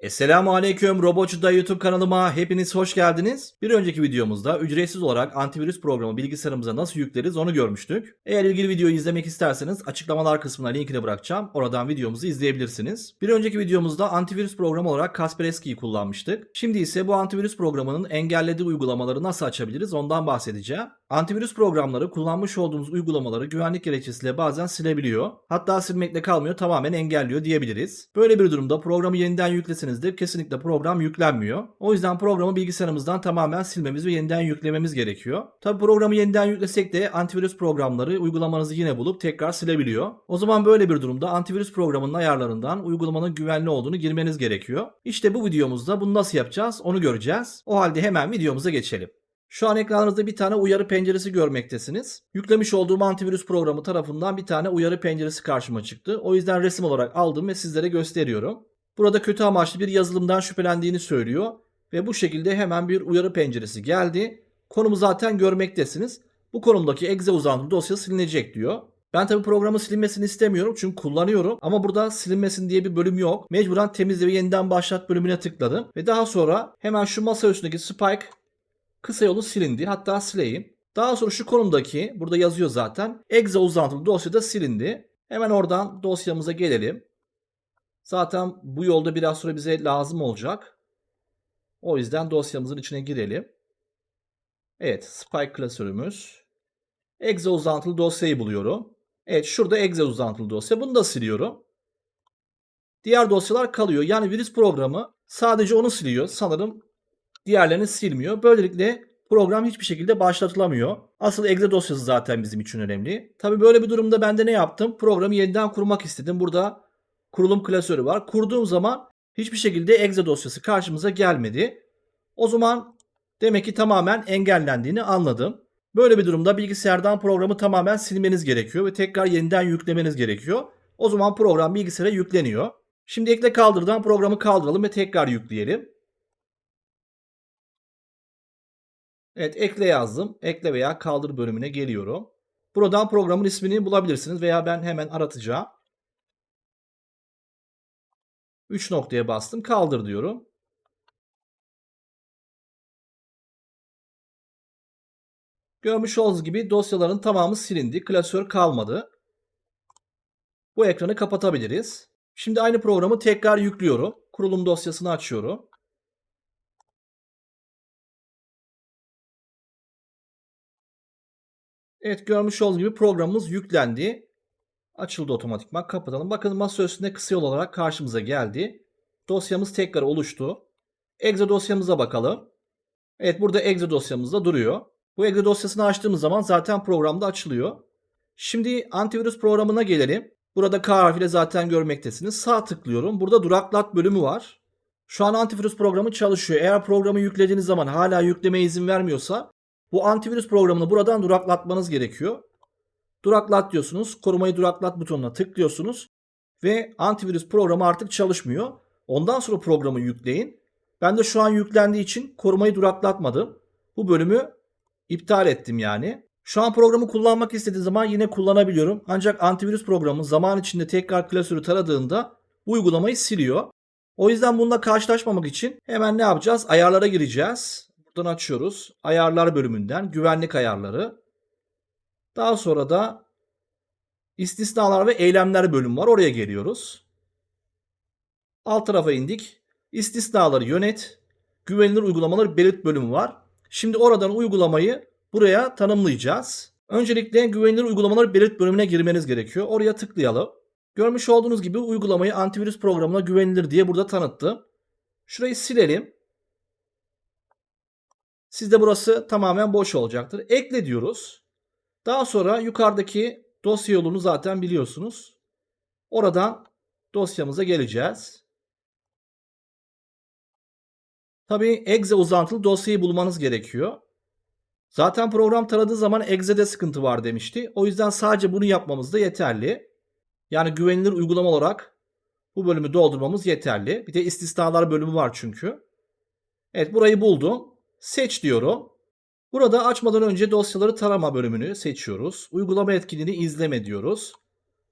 Esselamu Aleyküm Robocuda YouTube kanalıma hepiniz hoş geldiniz. Bir önceki videomuzda ücretsiz olarak antivirüs programı bilgisayarımıza nasıl yükleriz onu görmüştük. Eğer ilgili videoyu izlemek isterseniz açıklamalar kısmına linkini bırakacağım. Oradan videomuzu izleyebilirsiniz. Bir önceki videomuzda antivirüs programı olarak Kaspersky'yi kullanmıştık. Şimdi ise bu antivirüs programının engellediği uygulamaları nasıl açabiliriz ondan bahsedeceğim. Antivirüs programları kullanmış olduğumuz uygulamaları güvenlik gerekçesiyle bazen silebiliyor. Hatta silmekle kalmıyor tamamen engelliyor diyebiliriz. Böyle bir durumda programı yeniden yükleseniz de kesinlikle program yüklenmiyor. O yüzden programı bilgisayarımızdan tamamen silmemiz ve yeniden yüklememiz gerekiyor. Tabi programı yeniden yüklesek de antivirüs programları uygulamanızı yine bulup tekrar silebiliyor. O zaman böyle bir durumda antivirüs programının ayarlarından uygulamanın güvenli olduğunu girmeniz gerekiyor. İşte bu videomuzda bunu nasıl yapacağız onu göreceğiz. O halde hemen videomuza geçelim. Şu an ekranınızda bir tane uyarı penceresi görmektesiniz. Yüklemiş olduğum antivirüs programı tarafından bir tane uyarı penceresi karşıma çıktı. O yüzden resim olarak aldım ve sizlere gösteriyorum. Burada kötü amaçlı bir yazılımdan şüphelendiğini söylüyor ve bu şekilde hemen bir uyarı penceresi geldi. Konumu zaten görmektesiniz. Bu konumdaki exe uzantılı dosya silinecek diyor. Ben tabi programı silinmesini istemiyorum çünkü kullanıyorum ama burada silinmesin diye bir bölüm yok. Mecburen temizle ve yeniden başlat bölümüne tıkladım ve daha sonra hemen şu masa üstündeki Spike kısa yolu silindi. Hatta sileyim. Daha sonra şu konumdaki burada yazıyor zaten. Exe uzantılı dosya da silindi. Hemen oradan dosyamıza gelelim. Zaten bu yolda biraz sonra bize lazım olacak. O yüzden dosyamızın içine girelim. Evet, Spike klasörümüz. Exe uzantılı dosyayı buluyorum. Evet, şurada Exe uzantılı dosya. Bunu da siliyorum. Diğer dosyalar kalıyor. Yani virüs programı sadece onu siliyor. Sanırım diğerlerini silmiyor. Böylelikle program hiçbir şekilde başlatılamıyor. Asıl exe dosyası zaten bizim için önemli. Tabi böyle bir durumda ben de ne yaptım? Programı yeniden kurmak istedim. Burada kurulum klasörü var. Kurduğum zaman hiçbir şekilde exe dosyası karşımıza gelmedi. O zaman demek ki tamamen engellendiğini anladım. Böyle bir durumda bilgisayardan programı tamamen silmeniz gerekiyor ve tekrar yeniden yüklemeniz gerekiyor. O zaman program bilgisayara yükleniyor. Şimdi ekle kaldırdan programı kaldıralım ve tekrar yükleyelim. Evet ekle yazdım. Ekle veya kaldır bölümüne geliyorum. Buradan programın ismini bulabilirsiniz veya ben hemen aratacağım. 3 noktaya bastım. Kaldır diyorum. Görmüş olduğunuz gibi dosyaların tamamı silindi. Klasör kalmadı. Bu ekranı kapatabiliriz. Şimdi aynı programı tekrar yüklüyorum. Kurulum dosyasını açıyorum. Evet görmüş olduğunuz gibi programımız yüklendi. Açıldı otomatikman. Kapatalım. Bakın masa üstünde kısa yol olarak karşımıza geldi. Dosyamız tekrar oluştu. Exe dosyamıza bakalım. Evet burada exe dosyamızda duruyor. Bu exe dosyasını açtığımız zaman zaten programda açılıyor. Şimdi antivirüs programına gelelim. Burada K harfiyle zaten görmektesiniz. Sağ tıklıyorum. Burada duraklat bölümü var. Şu an antivirüs programı çalışıyor. Eğer programı yüklediğiniz zaman hala yüklemeye izin vermiyorsa bu antivirüs programını buradan duraklatmanız gerekiyor. Duraklat diyorsunuz. Korumayı duraklat butonuna tıklıyorsunuz. Ve antivirüs programı artık çalışmıyor. Ondan sonra programı yükleyin. Ben de şu an yüklendiği için korumayı duraklatmadım. Bu bölümü iptal ettim yani. Şu an programı kullanmak istediğim zaman yine kullanabiliyorum. Ancak antivirüs programı zaman içinde tekrar klasörü taradığında uygulamayı siliyor. O yüzden bununla karşılaşmamak için hemen ne yapacağız? Ayarlara gireceğiz. Buradan açıyoruz. Ayarlar bölümünden güvenlik ayarları. Daha sonra da istisnalar ve eylemler bölüm var. Oraya geliyoruz. Alt tarafa indik. İstisnaları yönet. Güvenilir uygulamaları belirt bölümü var. Şimdi oradan uygulamayı buraya tanımlayacağız. Öncelikle güvenilir uygulamaları belirt bölümüne girmeniz gerekiyor. Oraya tıklayalım. Görmüş olduğunuz gibi uygulamayı antivirüs programına güvenilir diye burada tanıttım. Şurayı silelim. Sizde burası tamamen boş olacaktır. Ekle diyoruz. Daha sonra yukarıdaki dosya yolunu zaten biliyorsunuz. Oradan dosyamıza geleceğiz. Tabii exe uzantılı dosyayı bulmanız gerekiyor. Zaten program taradığı zaman exe'de sıkıntı var demişti. O yüzden sadece bunu yapmamız da yeterli. Yani güvenilir uygulama olarak bu bölümü doldurmamız yeterli. Bir de istisnalar bölümü var çünkü. Evet burayı buldum. Seç diyorum. Burada açmadan önce dosyaları tarama bölümünü seçiyoruz. Uygulama etkinliğini izleme diyoruz.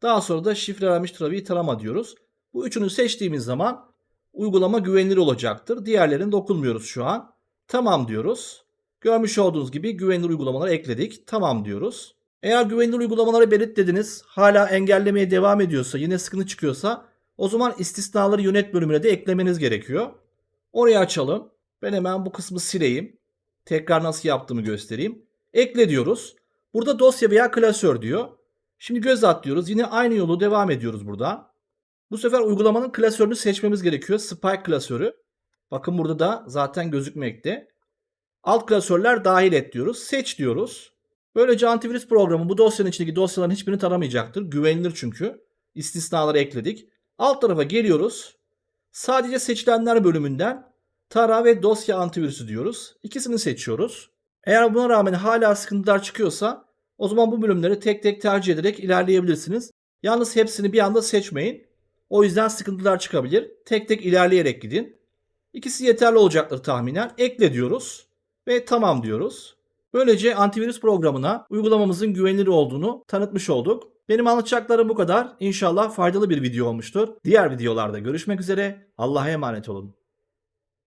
Daha sonra da şifrelenmiş trafiği tarama diyoruz. Bu üçünü seçtiğimiz zaman uygulama güvenilir olacaktır. Diğerlerine dokunmuyoruz şu an. Tamam diyoruz. Görmüş olduğunuz gibi güvenilir uygulamaları ekledik. Tamam diyoruz. Eğer güvenilir uygulamaları belirtlediniz, hala engellemeye devam ediyorsa, yine sıkıntı çıkıyorsa o zaman istisnaları yönet bölümüne de eklemeniz gerekiyor. Orayı açalım. Ben hemen bu kısmı sileyim. Tekrar nasıl yaptığımı göstereyim. Ekle diyoruz. Burada dosya veya klasör diyor. Şimdi göz atlıyoruz. Yine aynı yolu devam ediyoruz burada. Bu sefer uygulamanın klasörünü seçmemiz gerekiyor. Spike klasörü. Bakın burada da zaten gözükmekte. Alt klasörler dahil et diyoruz. Seç diyoruz. Böylece antivirüs programı bu dosyanın içindeki dosyaların hiçbirini taramayacaktır. Güvenilir çünkü. İstisnaları ekledik. Alt tarafa geliyoruz. Sadece seçilenler bölümünden tara ve dosya antivirüsü diyoruz. İkisini seçiyoruz. Eğer buna rağmen hala sıkıntılar çıkıyorsa o zaman bu bölümleri tek tek tercih ederek ilerleyebilirsiniz. Yalnız hepsini bir anda seçmeyin. O yüzden sıkıntılar çıkabilir. Tek tek ilerleyerek gidin. İkisi yeterli olacaktır tahminen. Ekle diyoruz ve tamam diyoruz. Böylece antivirüs programına uygulamamızın güvenilir olduğunu tanıtmış olduk. Benim anlatacaklarım bu kadar. İnşallah faydalı bir video olmuştur. Diğer videolarda görüşmek üzere. Allah'a emanet olun.